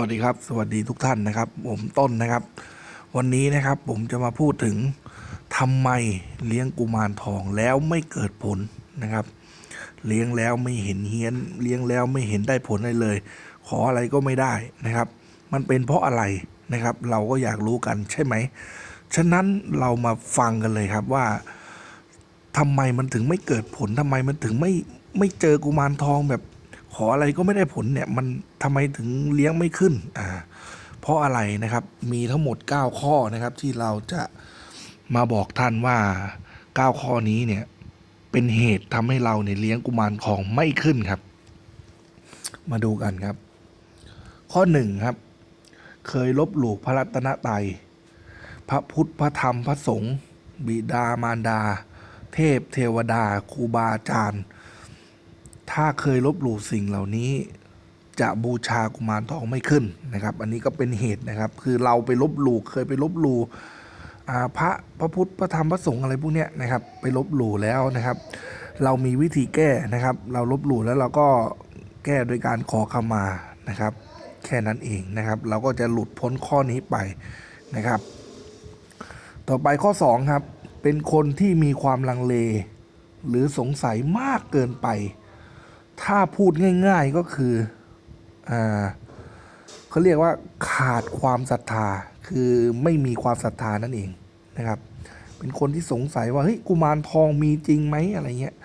วัสดีครับ สวัสดีทุกท่านนะครับ ผมต้นนะครับ วันนี้นะครับผมจะมาพูดถึงทำไมเลี้ยงกุมารทองแล้วไม่เกิดผลนะครับ เลี้ยงแล้วไม่เห็นเฮี้ยน เลี้ยงแล้วไม่เห็นได้ผลอะไรเลย ขออะไรก็ไม่ได้นะครับ มันเป็นเพราะอะไรนะครับ เราก็อยากรู้กันใช่ไหมฉะนั้นเรามาฟังกันเลยครับว่าทำไมมันถึงไม่เกิดผลทำไมมันถึงไม่ไม่เจอกุมารทองแบบ ขออะไรก็ไม่ได้ผลเนี่ยมันทำไมถึงเลี้ยงไม่ขึ้นอ่าเพราะอะไรนะครับมีทั้งหมด 9 ข้อนะครับที่เราจะมาบอกท่านว่า 9 ข้อนี้เนี่ยเป็นเหตุทำให้เราเนี่ยเลี้ยงกุมารทองไม่ขึ้นครับ มาดูกันครับ ข้อหนึ่งครับ เคยลบหลู่พระรัตนตรัยพระพุทธพระธรรมพระสงฆ์บิดามารดา เทพเทวดาครูบาอาจารย์ ถ้าเคยลบหลู่สิ่งเหล่านี้ จะบูชากุมารทองไม่ขึ้นนะครับ อันนี้ก็เป็นเหตุนะครับ คือเราไปลบหลู่เคยไปลบหลู่พระพระพุทธพระธรรมพระสงฆ์อะไรพวกเนี้ยนะครับ ไปลบหลู่แล้วนะครับ เรามีวิธีแก้นะครับ เราลบหลู่แล้วเราก็แก้โดยการขอขมานะครับ แค่นั้นเองนะครับ เราก็จะหลุดพ้นข้อนี้ไปนะครับ ต่อไปข้อ2ครับเป็นคนที่มีความลังเล หรือสงสัยมากเกินไป ถ้าพูดง่าย ๆก็คืออ่าเขาเรียกว่าขาดความศรัทธาคือไม่มีความศรัทธานั่นเองนะครับ เป็นคนที่สงสัยว่าเฮ้ยกุมารทองมีจริงไหมอะไรเงี้ย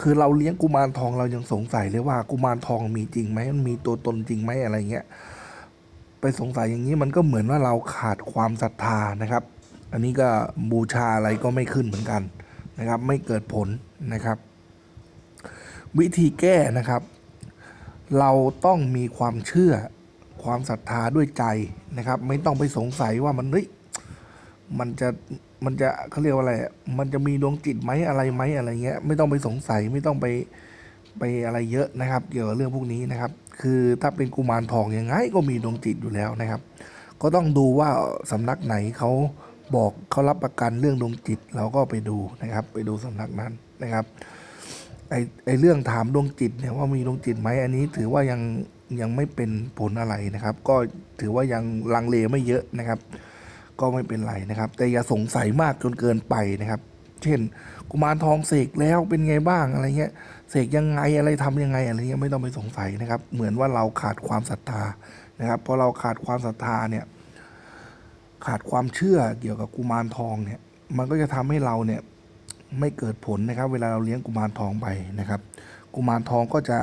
คือเราเลี้ยงกุมารทองเรายังสงสัยเลยว่ากุมารทองมีจริงไหมมันมีตัวตนจริงไหมอะไรเงี้ยไปสงสัยอย่างนี้มันก็เหมือนว่าเราขาดความศรัทธานะครับ อันนี้ก็บูชาอะไรก็ไม่ขึ้นเหมือนกันนะครับ ไม่เกิดผลนะครับ วิธีแก้นะครับ เราต้องมีความเชื่อความศรัทธาด้วยใจนะครับ ไม่ต้องไปสงสัยว่ามันเฮ้ยมันจะมันจะเขาเรียกว่าอะไร มันจะมีดวงจิตไหมอะไรไหมอะไรเงี้ย ไม่ต้องไปสงสัยไม่ต้องไปไปอะไรเยอะนะครับ เกี่ยวกับเรื่องพวกนี้นะครับ คือถ้าเป็นกุมารทองยังไงก็มีดวงจิตอยู่แล้วนะครับ ก็ต้องดูว่าสำนักไหนเขาบอกเขารับประกันเรื่องดวงจิตเราก็ไปดูนะครับ ไปดูสำนักนั้นนะครับ ไอไอเรื่องถามดวงจิตเนี่ยว่ามีดวงจิตไหมอันนี้ถือว่ายังยังไม่เป็นผลอะไรนะครับ ก็ถือว่ายังลังเลไม่เยอะนะครับ ก็ไม่เป็นไรนะครับ แต่อย่าสงสัยมากจนเกินไปนะครับ เช่น กุมารทองเสกแล้วเป็นไงบ้างอะไรเงี้ยเสกยังไงอะไรทำยังไงอะไรเงี้ยไม่ต้องไปสงสัยนะครับ เหมือนว่าเราขาดความศรัทธานะครับพอเราขาดความศรัทธาเนี่ย ขาดความเชื่อเกี่ยวกับกุมารทองเนี่ย มันก็จะทำให้เราเนี่ย ไม่เกิดผลนะครับ เวลาเราเลี้ยงกุมารทองไปนะครับ กุมารทองก็จะ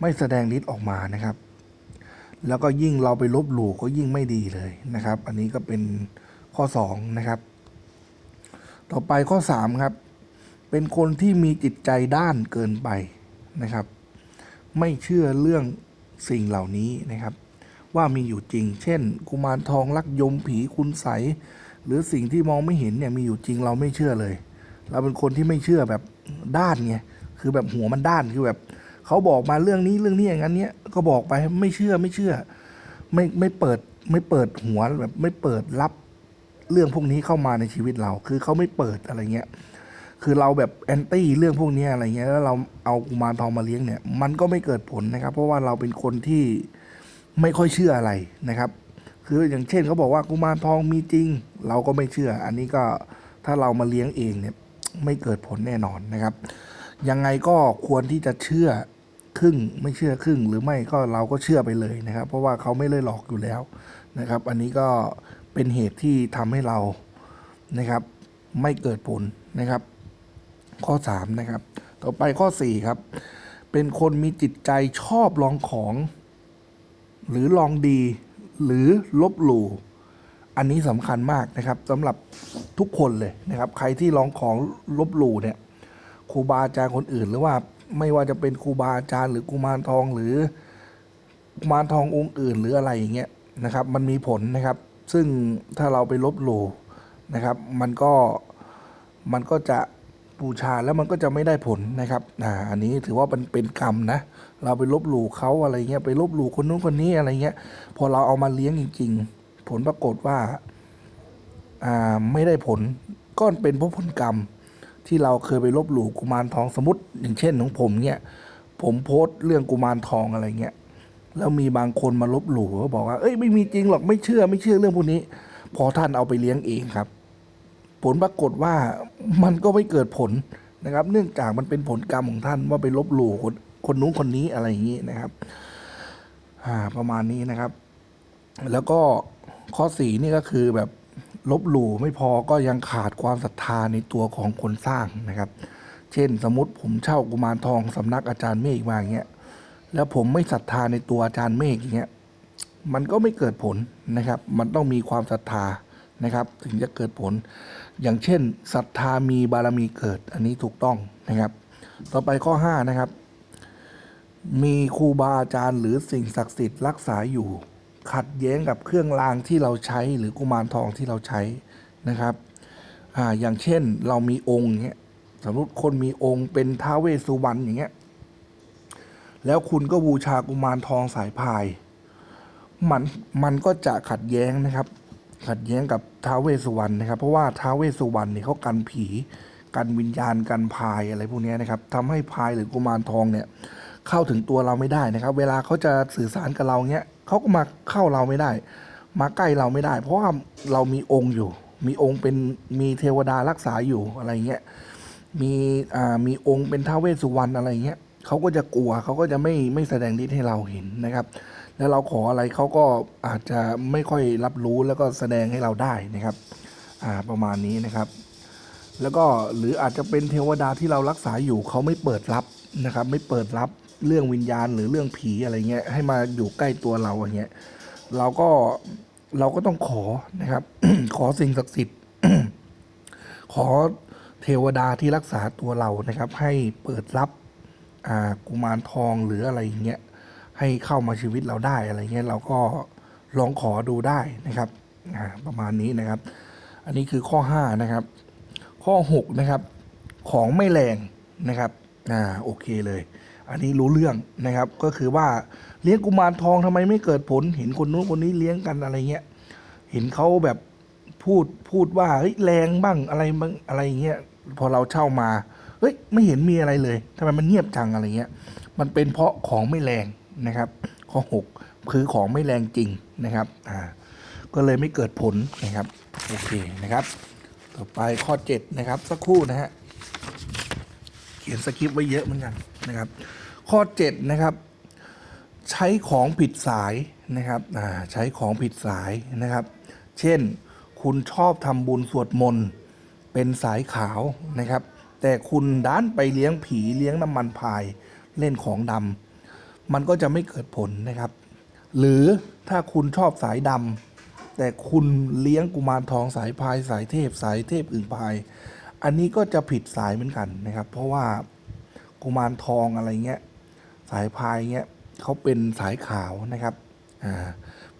ไม่แสดงฤทธิ์ออกมานะครับ แล้วก็ยิ่งเราไปลบหลู่ก็ยิ่งไม่ดีเลยนะครับ อันนี้ก็เป็นข้อ2นะครับ ต่อไปข้อ3ครับเป็นคนที่มีจิตใจด้านเกินไปนะครับ ไม่เชื่อเรื่องสิ่งเหล่านี้นะครับ ว่ามีอยู่จริง เช่น กุมารทองลักยมผีคุณใส หรือสิ่งที่มองไม่เห็นเนี่ยมีอยู่จริงเราไม่เชื่อเลย เราเป็นคนที่ไม่เชื่อแบบด้านไงคือแบบหัวมันด้านคือแบบเขาบอกมาเรื่องนี้เรื่องนี้อย่างนั้นเนี้ยก็บอกไปไม่เชื่อไม่เชื่อ ไม่ไม่เปิดไม่เปิดหัวแบบไม่เปิดรับเรื่องพวกนี้เข้ามาในชีวิตเรา คือเขาไม่เปิดอะไรเงี้ยคือเราแบบแอนตี้เรื่องพวกนี้อะไรเงี้ยแล้วเราเอากุมารทองมาเลี้ยงเนี่ย มันก็ไม่เกิดผลนะครับ เพราะว่าเราเป็นคนที่ไม่ค่อยเชื่ออะไรนะครับ คืออย่างเช่นเขาบอกว่ากุมารทองมีจริง เราก็ไม่เชื่อ อันนี้ก็ถ้าเรามาเลี้ยงเองเนี่ยไม่เกิดผลแน่นอนนะครับ ยังไงก็ควรที่จะเชื่อครึ่งไม่เชื่อครึ่งหรือไม่ก็เราก็เชื่อไปเลยนะครับ เพราะว่าเขาไม่เลยหลอกอยู่แล้วนะครับ อันนี้ก็เป็นเหตุที่ทำให้เรานะครับ ไม่เกิดผลนะครับ ข้อ3นะครับ ต่อไปข้อ4ครับ เป็นคนมีจิตใจชอบลองของ หรือลองดี หรือลบหลู่อันนี้สำคัญมากนะครับสำหรับทุกคนเลยนะครับ ใครที่ลองของลบหลู่เนี่ยครูบาอาจารย์คนอื่น หรือว่าไม่ว่าจะเป็นครูบาอาจารย์หรือกุมารทองหรือกุมารทององค์อื่น หรืออะไรอย่างเงี้ยนะครับ มันมีผลนะครับ ซึ่งถ้าเราไปลบหลู่นะครับ มันก็มันก็จะ บูชาแล้วมันก็จะไม่ได้ผลนะครับอ่าอันนี้ถือว่ามันเป็นกรรมนะ เราไปลบหลู่เขาอะไรเงี้ยไปลบหลู่คนนู้นคนนี้อะไรเงี้ยพอเราเอามาเลี้ยงจริง ๆ ผลปรากฏว่าอ่าไม่ได้ผลก็เป็นเพราะผลกรรม ที่เราเคยไปลบหลู่กุมารทองสมมติอย่างเช่นของผมเนี่ยผมโพสต์เรื่องกุมารทองอะไรเงี้ยแล้วมีบางคนมาลบหลู่ก็บอกว่าเอ้ยไม่มีจริงหรอกไม่เชื่อไม่เชื่อเรื่องพวกนี้ พอท่านเอาไปเลี้ยงเองครับ ผลปรากฏว่า มันก็ไม่เกิดผลนะครับ เนื่องจากมันเป็นผลกรรมของท่านว่าไปลบหลู่คนคนนู้นคนนี้อะไรอย่างนี้นะครับประมาณนี้นะครับ แล้วก็ข้อสี่นี่ก็คือแบบลบหลู่ไม่พอก็ยังขาดความศรัทธาในตัวของคนสร้างนะครับ เช่นสมมติผมเช่ากุมารทองสำนักอาจารย์เมฆมาอย่างเงี้ย แล้วผมไม่ศรัทธาในตัวอาจารย์เมฆอย่างเงี้ย มันก็ไม่เกิดผลนะครับ มันต้องมีความศรัทธา นะครับ ถึงจะเกิดผล อย่างเช่นศรัทธามีบารมีเกิด อันนี้ถูกต้องนะครับ ต่อไปข้อห้านะครับ มีครูบาอาจารย์หรือสิ่งศักดิ์สิทธิ์รักษาอยู่ ขัดแย้งกับเครื่องรางที่เราใช้ หรือกุมารทองที่เราใช้นะครับอ่าอย่างเช่นเรามีองค์เงี้ยสมมติคนมีองค์เป็นท้าวเวสสุวรรณอย่างเงี้ยแล้วคุณก็บูชากุมารทองสายพาย มันมันก็จะขัดแย้งนะครับ ขัดแย้งกับท้าวเวสุวรรณนะครับ เพราะว่าท้าวเวสุวรรณเนี่ยเขากันผีกันวิญญาณกันพายอะไรพวกนี้นะครับทำให้พายหรือกุมารทองเนี่ยเข้าถึงตัวเราไม่ได้นะครับ เวลาเขาจะสื่อสารกับเราเงี้ยเขาก็มาเข้าเราไม่ได้ มาใกล้เราไม่ได้ เพราะว่าเรามีองค์อยู่ มีองค์เป็นมีเทวดารักษาอยู่อะไรเงี้ยมีอ่ามีองค์เป็นท้าวเวสสุวรรณอะไรเงี้ยเขาก็จะกลัวเขาก็จะไม่ไม่แสดงฤทธิ์ให้เราเห็นนะครับ แล้วเราขออะไรเขาก็อาจจะไม่ค่อยรับรู้แล้วก็แสดงให้เราได้นะครับประมาณนี้นะครับ แล้วก็หรืออาจจะเป็นเทวดาที่เรารักษาอยู่เขาไม่เปิดรับนะครับ ไม่เปิดรับเรื่องวิญญาณหรือเรื่องผีอะไรเงี้ยให้มาอยู่ใกล้ตัวเราอย่างเงี้ยเราก็เราก็ต้องขอนะครับ ขอสิ่งศักดิ์สิทธิ์ขอเทวดาที่รักษาตัวเรานะครับ ให้เปิดรับกุมารทองหรืออะไรอย่างเงี้ย ให้เข้ามาชีวิตเราได้อะไรเงี้ยเราก็ลองขอดูได้นะครับอ่าประมาณนี้นะครับ อันนี้คือข้อห้านะครับ ข้อ 6 นะครับ ของไม่แรงนะครับอ่าโอเคเลย อันนี้รู้เรื่องนะครับ ก็คือว่าเลี้ยงกุมารทองทำไมไม่เกิดผล เห็นคนนู้นคนนี้เลี้ยงกันอะไรเงี้ยเห็นเขาแบบพูดพูดว่าเฮ้ยแรงบ้างอะไรบ้างอะไรเงี้ยพอเราเช่ามาเฮ้ยไม่เห็นมีอะไรเลยทำไมมันเงียบจังอะไรเงี้ย มันเป็นเพราะของไม่แรง นะครับ ข้อ 6 คือของไม่แรงจริงนะครับอ่าก็เลยไม่เกิดผลนะครับ โอเคนะครับ ต่อไปข้อ 7 นะครับ สักครู่นะฮะเขียนสคริปต์ไว้เยอะเหมือนกันนะครับ ข้อ 7 นะครับ ใช้ของผิดสายนะครับอ่าใช้ของผิดสายนะครับ เช่นคุณชอบทำบุญสวดมนต์เป็นสายขาวนะครับ แต่คุณด้านไปเลี้ยงผีเลี้ยงน้ำมันพายเล่นของดำ มันก็จะไม่เกิดผลนะครับ หรือถ้าคุณชอบสายดำแต่คุณเลี้ยงกุมารทองสายพายสายเทพสายเทพอื่นพาย อันนี้ก็จะผิดสายเหมือนกันนะครับ เพราะว่ากุมารทองอะไรเงี้ยสายพายเงี้ยเขาเป็นสายขาวนะครับอ่า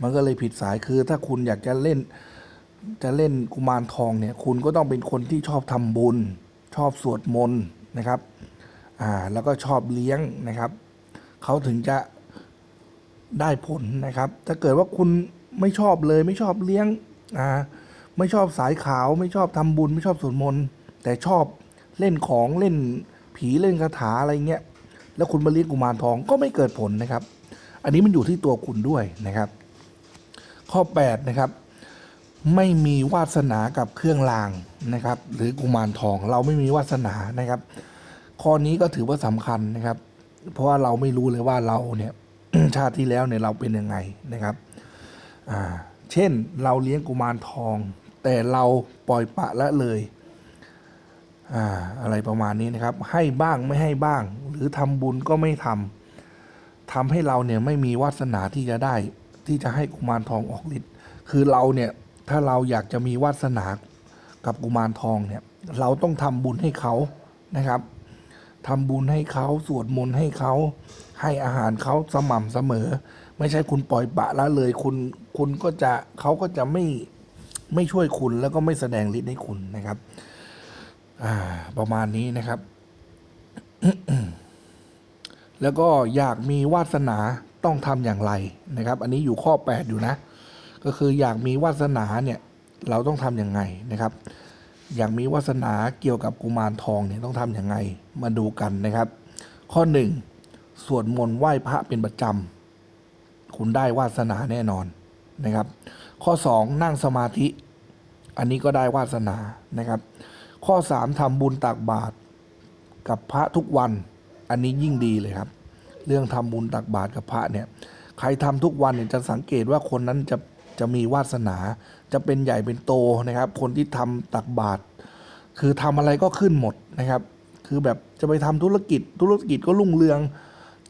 มันก็เลยผิดสายคือถ้าคุณอยากจะเล่นจะเล่นกุมารทองเนี่ยคุณก็ต้องเป็นคนที่ชอบทำบุญ ชอบสวดมนต์นะครับอ่าแล้วก็ชอบเลี้ยงนะครับ เขาถึงจะได้ผลนะครับ ถ้าเกิดว่าคุณไม่ชอบเลย ไม่ชอบเลี้ยงอ่าไม่ชอบสายขาว ไม่ชอบทำบุญ ไม่ชอบสวดมนต์แต่ชอบเล่นของเล่นผีเล่นคาถาอะไรเงี้ยแล้วคุณมาเลี้ยงกุมารทองก็ไม่เกิดผลนะครับ อันนี้มันอยู่ที่ตัวคุณด้วยนะครับ ข้อ8นะครับไม่มีวาสนากับเครื่องรางนะครับ หรือกุมารทองเราไม่มีวาสนานะครับ ข้อนี้ก็ถือว่าสำคัญนะครับ เพราะว่าเราไม่รู้เลยว่าเราเนี่ยชาติที่แล้วเนี่ยเราเป็นยังไงนะครับอ่าเช่นเราเลี้ยงกุมารทอง แต่เราปล่อยปะละเลยอ่าอะไรประมาณนี้นะครับ ให้บ้างไม่ให้บ้าง หรือทำบุญก็ไม่ทำทำให้เราเนี่ยไม่มีวาสนาที่จะได้ที่จะให้กุมารทองออกฤทธิ์คือเราเนี่ยถ้าเราอยากจะมีวาสนากับกุมารทองเนี่ยเราต้องทำบุญให้เขานะครับ ทำบุญให้เขาสวดมนต์ให้เขาให้อาหารเขาสม่ำเสมอ ไม่ใช่คุณปล่อยปะละเลยคุณคุณก็จะเขาก็จะไม่ไม่ช่วยคุณแล้วก็ไม่แสดงฤทธิ์ให้คุณนะครับ อ่า ประมาณนี้นะครับ แล้วก็อยากมีวาสนาต้องทำอย่างไรนะครับ อันนี้อยู่ข้อ 8 อยู่นะ ก็คืออยากมีวาสนาเนี่ย เราต้องทำอย่างไงนะครับ อย่ากมีวาสนาเกี่ยวกับกุมารทองเนี่ยต้องทำอย่างไงมาดูกันนะครับ ข้อ 1 สวดมนต์ไหว้พระเป็นประจำคุณได้วาสนาแน่นอนนะครับ ข้อ 2 นั่งสมาธิ อันนี้ก็ได้วาสนานะครับ ข้อ 3ทำบุญตักบาตรกับพระทุกวัน อันนี้ยิ่งดีเลยครับ เรื่องทำบุญตักบาตรกับพระเนี่ยใครทำทุกวันเนี่ยจะสังเกตว่าคนนั้นจะจะมีวาสนา จะเป็นใหญ่เป็นโตนะครับ คนที่ทำตักบาตรคือทำอะไรก็ขึ้นหมดนะครับ คือแบบจะไปทำธุรกิจธุรกิจก็รุ่งเรือง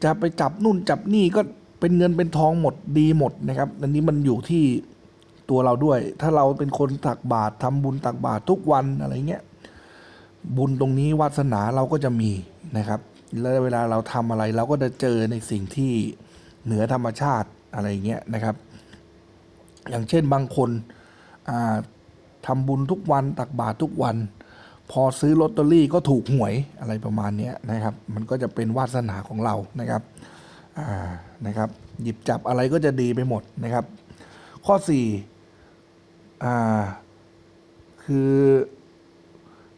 จะไปจับนู่นจับนี่ก็เป็นเงินเป็นทองหมดดีหมดนะครับ อันนี้มันอยู่ที่ตัวเราด้วย ถ้าเราเป็นคนตักบาตรทำบุญตักบาตรทุกวันอะไรเงี้ยบุญตรงนี้วาสนาเราก็จะมีนะครับ แล้วเวลาเราทำอะไรเราก็จะเจอในสิ่งที่เหนือธรรมชาติอะไรเงี้ยนะครับ อย่างเช่นบางคน อ่าทำบุญทุกวันตักบาตรทุกวัน พอซื้อลอตเตอรี่ก็ถูกหวยอะไรประมาณนี้นะครับ มันก็จะเป็นวาสนาของเรานะครับนะครับ หยิบจับอะไรก็จะดีไปหมดนะครับ ข้อสี่อ่าคือ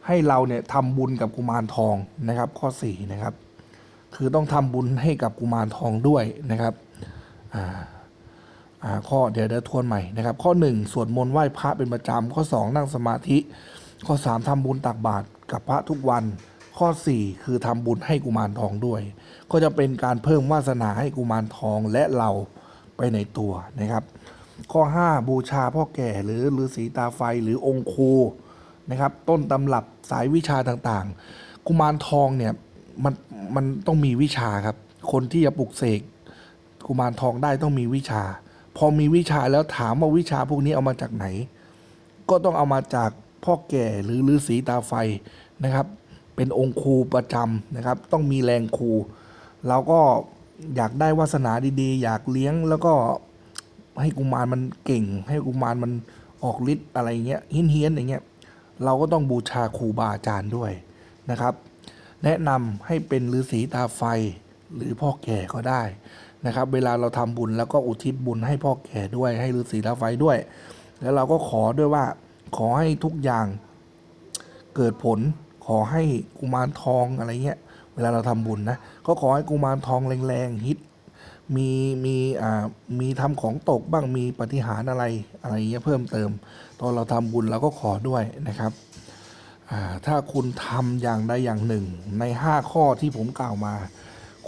ให้เราเนี่ยทำบุญกับกุมารทองนะครับ ข้อสี่นะครับ คือต้องทำบุญให้กับกุมารทองด้วยนะครับอ่า ข้อเดี๋ยวเดี๋ยวทวนใหม่นะครับ ข้อหนึ่งสวดมนต์ไหว้พระเป็นประจำข้อสองนั่งสมาธิ ข้อสามทำบุญตักบาตรกับพระทุกวัน ข้อสี่คือทำบุญให้กุมารทองด้วย ก็จะเป็นการเพิ่มวาสนาให้กุมารทองและเราไปในตัวนะครับ ข้อ 5 บูชาพ่อแก่หรือฤาษีตาไฟหรือองค์ครูนะครับ ต้นตำรับสายวิชาต่างๆ กุมารทองเนี่ยมันมันต้องมีวิชาครับ คนที่จะปลุกเสกกุมารทองได้ต้องมีวิชา พอมีวิชาแล้วถามว่าวิชาพวกนี้เอามาจากไหน ก็ต้องเอามาจากพ่อแก่หรือฤาษีตาไฟนะครับ เป็นองค์ครูประจำนะครับ ต้องมีแรงครูเราก็อยากได้วาสนาดีๆ อยากเลี้ยงแล้วก็ให้กุมารมันเก่ง ให้กุมารมันออกฤทธิ์อะไรเงี้ยเฮี้ยนเฮียนๆอย่างเงี้ยเราก็ต้องบูชาครูบาอาจารย์ด้วยนะครับ แนะนำให้เป็นฤาษีตาไฟหรือพ่อแก่ก็ได้ นะครับ เวลาเราทำบุญแล้วก็อุทิศบุญให้พ่อแก่ด้วยให้ฤาษีตาไฟด้วย แล้วเราก็ขอด้วยว่าขอให้ทุกอย่างเกิดผลขอให้กุมารทองอะไรเงี้ยเวลาเราทำบุญนะก็ขอให้กุมารทองแรงๆฮิตมีมีอ่ามีทำของตกบ้างมีปฏิหารอะไรอะไรเงี้ยเพิ่มเติม ตอนเราทำบุญเราก็ขอด้วยนะครับอ่าถ้าคุณทำอย่างใดอย่างหนึ่งใน 5 ข้อที่ผมกล่าวมา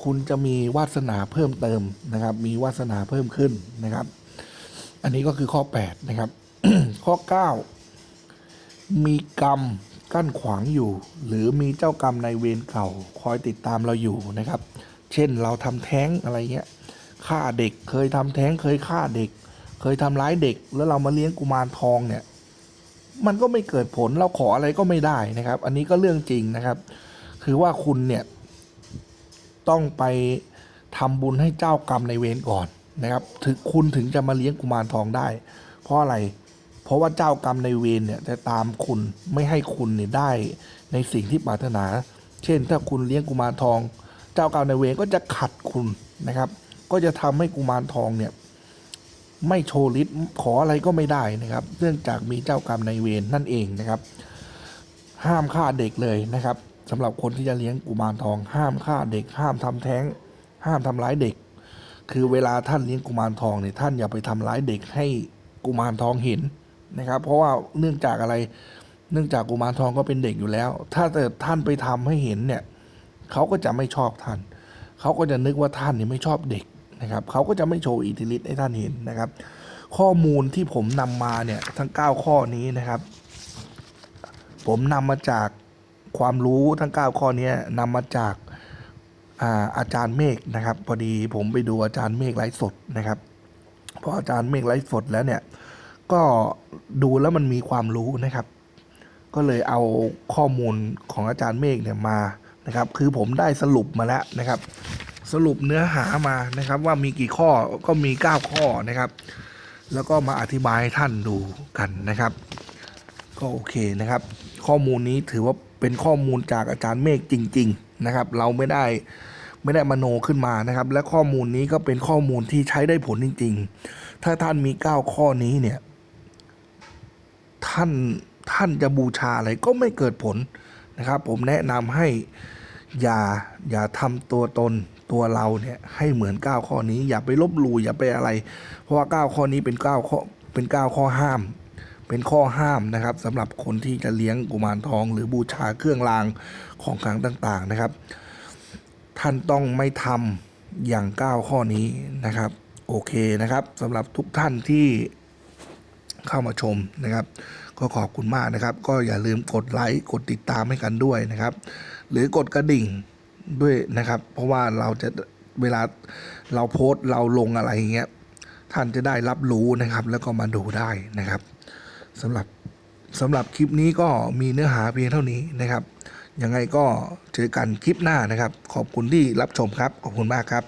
คุณจะมีวาสนาเพิ่มเติมนะครับ มีวาสนาเพิ่มขึ้นนะครับ อันนี้ก็คือข้อ 8 นะครับ ข้อ 9 มีกรรมกั้นขวางอยู่ หรือมีเจ้ากรรมในเวรเก่า คอยติดตามเราอยู่นะครับ เช่นเราทำแท้งอะไรเงี้ยฆ่าเด็กเคยทำแท้งเคยฆ่าเด็ก เคยทำร้ายเด็ก แล้วเรามาเลี้ยงกุมารทองเนี่ย มันก็ไม่เกิดผลเราขออะไรก็ไม่ได้นะครับ อันนี้ก็เรื่องจริงนะครับ คือว่าคุณเนี่ย ต้องไปทำบุญให้เจ้ากรรมในเวรก่อนนะครับถึงคุณถึงจะมาเลี้ยงกุมารทองได้ เพราะอะไร เพราะว่าเจ้ากรรมในเวรเนี่ยจะตามคุณไม่ให้คุณเนี่ยได้ในสิ่งที่ปรารถนา เช่น ถ้าคุณเลี้ยงกุมารทอง เจ้ากรรมในเวรก็จะขัดคุณนะครับ ก็จะทำให้กุมารทองเนี่ยไม่โชว์ฤทธิ์ขออะไรก็ไม่ได้นะครับ เนื่องจากมีเจ้ากรรมในเวรนั่นเองนะครับ ห้ามฆ่าเด็กเลยนะครับ สำหรับคนที่จะเลี้ยงกุมารทอง ห้ามฆ่าเด็ก ห้ามทำแท้ง ห้ามทำร้ายเด็ก คือเวลาท่านเลี้ยงกุมารทองเนี่ยท่านอย่าไปทำร้ายเด็กให้กุมารทองเห็นนะครับ เพราะว่าเนื่องจากอะไร เนื่องจากกุมารทองก็เป็นเด็กอยู่แล้ว ถ้าแต่ท่านไปทำให้เห็นเนี่ยเขาก็จะไม่ชอบท่าน เขาก็จะนึกว่าท่านเนี่ยไม่ชอบเด็กนะครับ เขาก็จะไม่โชว์อิทธิฤทธิ์ให้ท่านเห็นนะครับ ข้อมูลที่ผมนำมาเนี่ยทั้ง 9 ข้อนี้นะครับ ผมนำมาจาก ความรู้ทั้ง 9 ข้อนี้นำมาจากอาอาจารย์เมฆนะครับ พอดีผมไปดูอาจารย์เมฆไลฟ์สดนะครับพออาจารย์เมฆไลฟ์สดแล้วเนี่ย ก็ดูแล้วมันมีความรู้นะครับ ก็เลยเอาข้อมูลของอาจารย์เมฆเนี่ยมานะครับ คือผมได้สรุปมาแล้วนะครับ สรุปเนื้อหามานะครับ ว่ามีกี่ข้อก็มี 9 ข้อนะครับ แล้วก็มาอธิบายให้ท่านดูกันนะครับ ก็โอเคนะครับ ข้อมูลนี้ถือว่าเป็นข้อมูลจากอาจารย์เมฆจริง ๆ นะครับ เราไม่ได้ไม่ได้มโนขึ้นมานะครับ และข้อมูลนี้ก็เป็นข้อมูลที่ใช้ได้ผลจริง ๆ ถ้าท่านมี 9 ข้อนี้เนี่ยท่านท่านจะบูชาอะไรก็ไม่เกิดผลนะครับ ผมแนะนำให้อย่าอย่าทำตัวตนตัวเราเนี่ยให้เหมือน 9 ข้อนี้ อย่าไปลบหลู่อย่าไปอะไร เพราะว่า 9 ข้อนี้เป็น 9 ข้อเป็น 9 ข้อห้าม เป็นข้อห้ามนะครับสำหรับคนที่จะเลี้ยงกุมารทอง หรือบูชาเครื่องรางของขลังต่างๆนะครับ ท่านต้องไม่ทำอย่าง 9 ข้อนี้นะครับ โอเคนะครับสำหรับทุกท่านที่เข้ามาชมนะครับ ก็ขอบคุณมากนะครับ ก็อย่าลืมกดไลค์กดติดตามให้กันด้วยนะครับ หรือกดกระดิ่งด้วยนะครับ เพราะว่าเราจะเวลาเราโพสต์เราลงอะไรอย่างเงี้ยท่านจะได้รับรู้นะครับ แล้วก็มาดูได้นะครับ สำหรับสำหรับคลิปนี้ก็มีเนื้อหาเพียงเท่านี้นะครับยังไงก็เจอกันคลิปหน้านะครับ ขอบคุณที่รับชมครับ ขอบคุณมากครับ